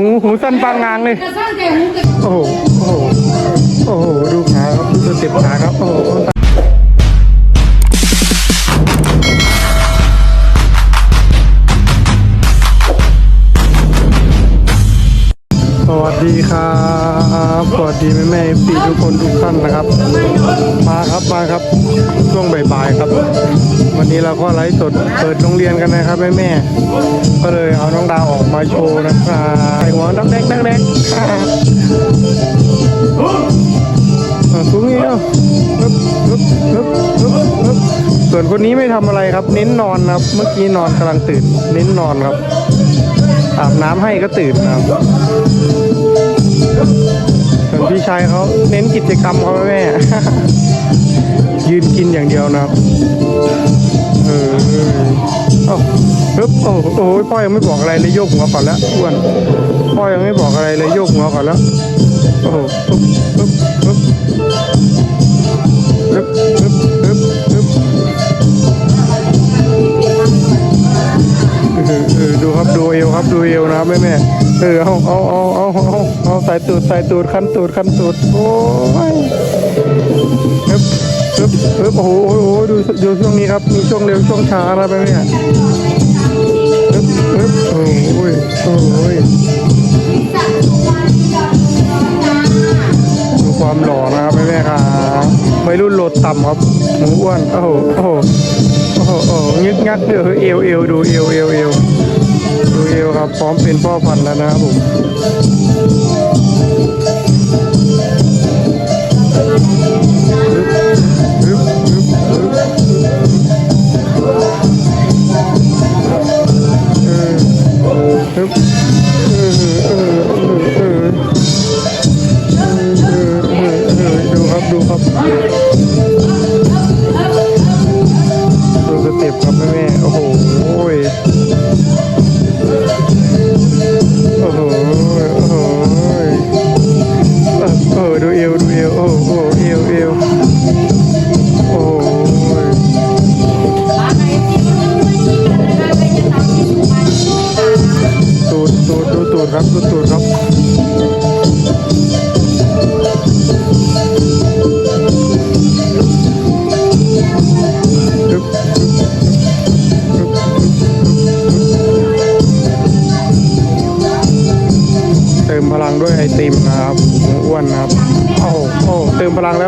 หูหูสั้นปางงางเลย โอ้โห โอ้โห โอ้โห ดูขาครับดูสเต็ปขาครับ โอ้โหสวัสดีครับ สวัสดีแม่แม่พี่ทุกคนทุกท่านนะครับ มาครับมาครับช่วงบ่ายๆครับ วันนี้เราก็ไลฟ์สดเปิดโรงเรียนกันนะครับแม่แม่ก็เลยเอาน้องดาวออกมาโชว์นะครับใส่หัวดักแดกดักแดกสูงนี้เอ้าฮึบฮึบฮึบฮึบฮึบส่วนคนนี้ไม่ทำอะไรครับ เน้นนอนครับ เมื่อกี้นอนกำลังตื่น เน้นนอนครับอาบน้ำให้ก็ตื่นนะครับ ส่วนพี่ชายเขาเน้นกิจกรรมเขาแม่ ยืนกินอย่างเดียวนะครับ เออเอ้าฮึบโอ้โหโอ้โหพ่อยังไม่บอกอะไรเลยโยกหัวก่อนแล้วอ้วนพ่อยังไม่บอกอะไรเลยโยกหัวก่อนแล้วโอ้โหฮึบฮึบฮึบฮึบฮึบฮึบฮึบเออดูครับดูเอวครับดูเอวนะครับแม่แม่เออเอาเอาเอาเอาเอา ใส่ตูดใส่ตูดคันตูดคันตูดโอ้ยฮึบฮึบฮึบโอ้โหโอ้โหดูดูช่วงนี้ครับมีช่วงเร็วช่วงช้านะแม่แม่ฮึบฮึบโอ้ยโอ้ยดูความหล่อนะครับแม่แม่ครับวัยรุ่นโหลดต่ำครับหมูอ้วนโอ้โหโอ้โหโอ้โหโอ้งึกงักเออเอวเอวดูเอวเอวเอวดูเอวครับพร้อมเป็นพ่อพันธุ์แล้วนะครับผม ดู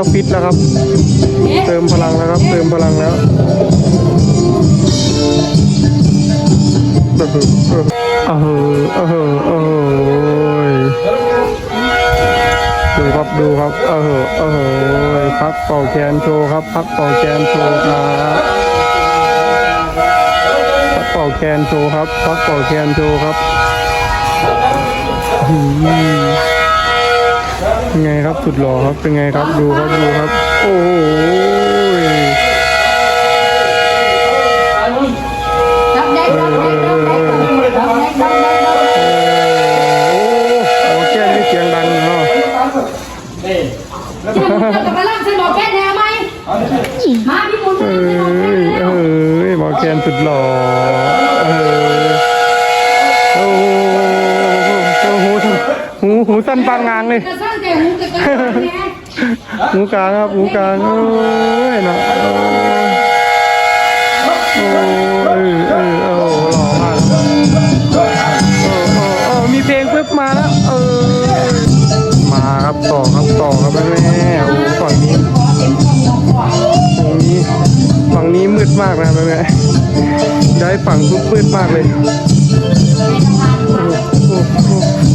แล้วฟิตแล้วครับ เติมพลังแล้วครับ เติมพลังแล้วเออเออเออเออดูครับดูครับเออเออพักเป่าแขนโชว์ครับ พักเป่าแขนโชว์ครับพักเป่าแขนโชว์ครับพักเป่าแขนโชว์ครับอืม เป็นไงครับสุดหล่อครับเป็นไงครับดูครับดูครับ โอ้โหรับแดกรับแดกรับแดกรับแดกรับแดกรับแดกโอ้โหแก้นี่เสียงดังเนาะที่มันจะมาล่างฉันบอกแค่แนวไหมมาพี่มุนเอ้ยเอ้ยหมอแคนสุดหล่อเออโอ้โหโอ้โหหูหูสั้นปางงางเลย กระซ่างแกหูกระซ่างแก หูกลางครับหูกลางโอ้ยนะโอ้ยโอ้ยเออเออโอ้โหล่อมากโอ้โอ้โอ้มีเพลงปึ๊บมาแล้วเออมาครับต่อครับต่อครับแม่โอ้ฝั่งนี้ฝั่งนี้ฝั่งนี้มืดมากนะแม่แม่ย้ายฝั่งทุกมืดมากเลยในสะพานมาเบียดโต๊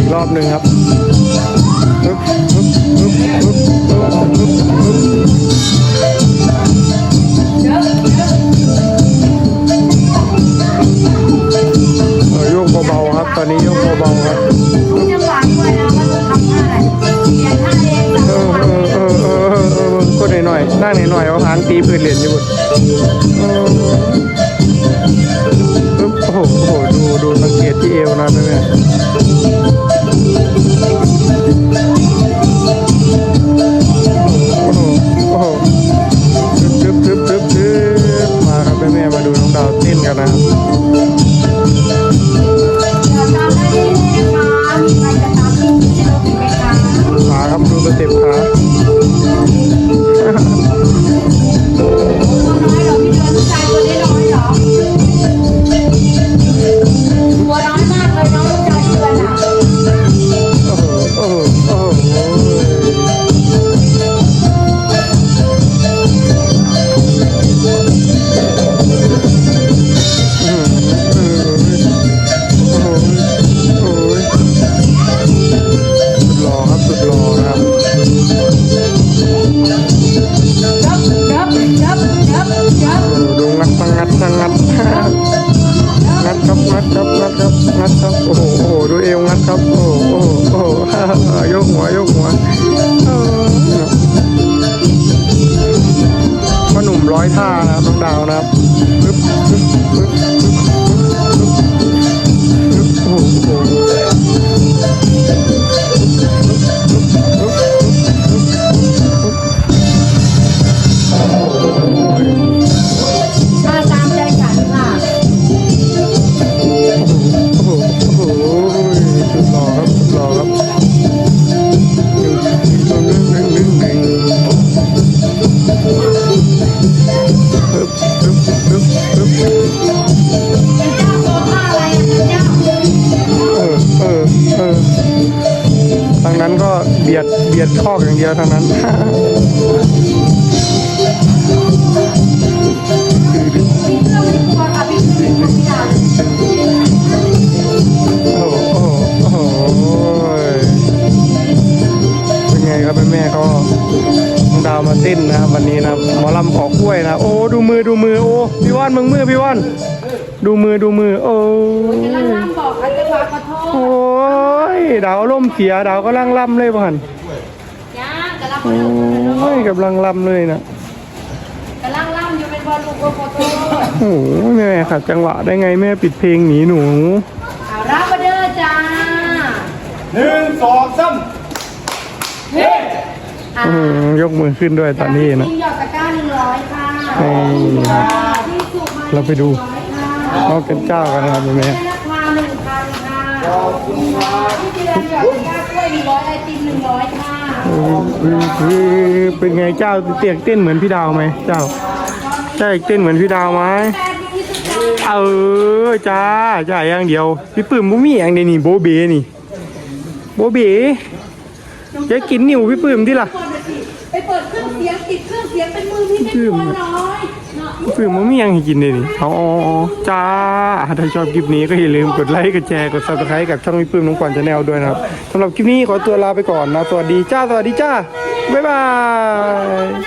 อีกรอบหนึ่งครับ ขาครับดูสเต็ปขา โอ้โหโอ้โห ดูเอวงัดครับางนั้นก็เบียดเบียดคอกอย่างเดียวทางนั้นพี่เพื่อนไม่กลัวค่ะพี่เพื่อนไม่กลัวพี่ดาวโอ้โหเป็นไงครับแม่ก็น้องดาวมาเต้นนะครับวันนี้นะหมอลำขอกล้วยนะโอ้ดูมือดูมือโอ้พี่ว่านมึงมือพี่ว่านดูมือดูมือโอ้ กำลังล่ำบอกค่ะจะฝากขอโทษโอ้ยดาวล่มณ์เสียดาวก็ลังล่ำเลยพ่อนย่ากำลังโอ้ยกำลังล่ำเลยนะกำลังล่ำอยู่เป็นบอลลูกขอโทษโอ้ยแม่ขัดจังหวะได้ไงแม่ปิดเพลงหนีหนูเอารับมาเด้อจ้าหนึ่งสองสามอะอืมยกมือขึ้นด้วยตอนนี้นะหยอดตะกร้าหนึ่งร้อยค่ะนี่ครับที่สุมาเราไปดูร้อยค่ะเขาเป็นเจ้ากันนะครับแม่ ขอบคุณค่ะที่จีรันหยอดตะกร้ากล้วยหนึ่งร้อยไอติมหนึ่งร้อยค่ะคือเป็นไงเจ้าเตียกเต้นเหมือนพี่ดาวไหมเจ้าเจ้าเต้นเหมือนพี่ดาวไหมเออจ้าจ้าอย่างเดียว พี่ปื้มบุมี่อย่างเดียวนี่โบเบนี่โบเบจะกินนิ้วพี่ปื้มที่ล่ะ เปิดเครื่องเสียงติดเครื่องเสียงเป็นมือพี่เป็นตัวน้อยเนาะพี่ปื้มบุมีอย่างให้กินเลยนี่เอาอ๋ออ๋อจ้า ถ้าชอบคลิปนี้ก็อย่าลืมกดไลค์ กดแชร์ กดซับสไครต์กับช่องพี่ปื้มน้องกวนชาแนลด้วยนะครับสำหรับคลิปนี้ขอตัวลาไปก่อนนะ สวัสดีจ้า สวัสดีจ้า บ๊ายบาย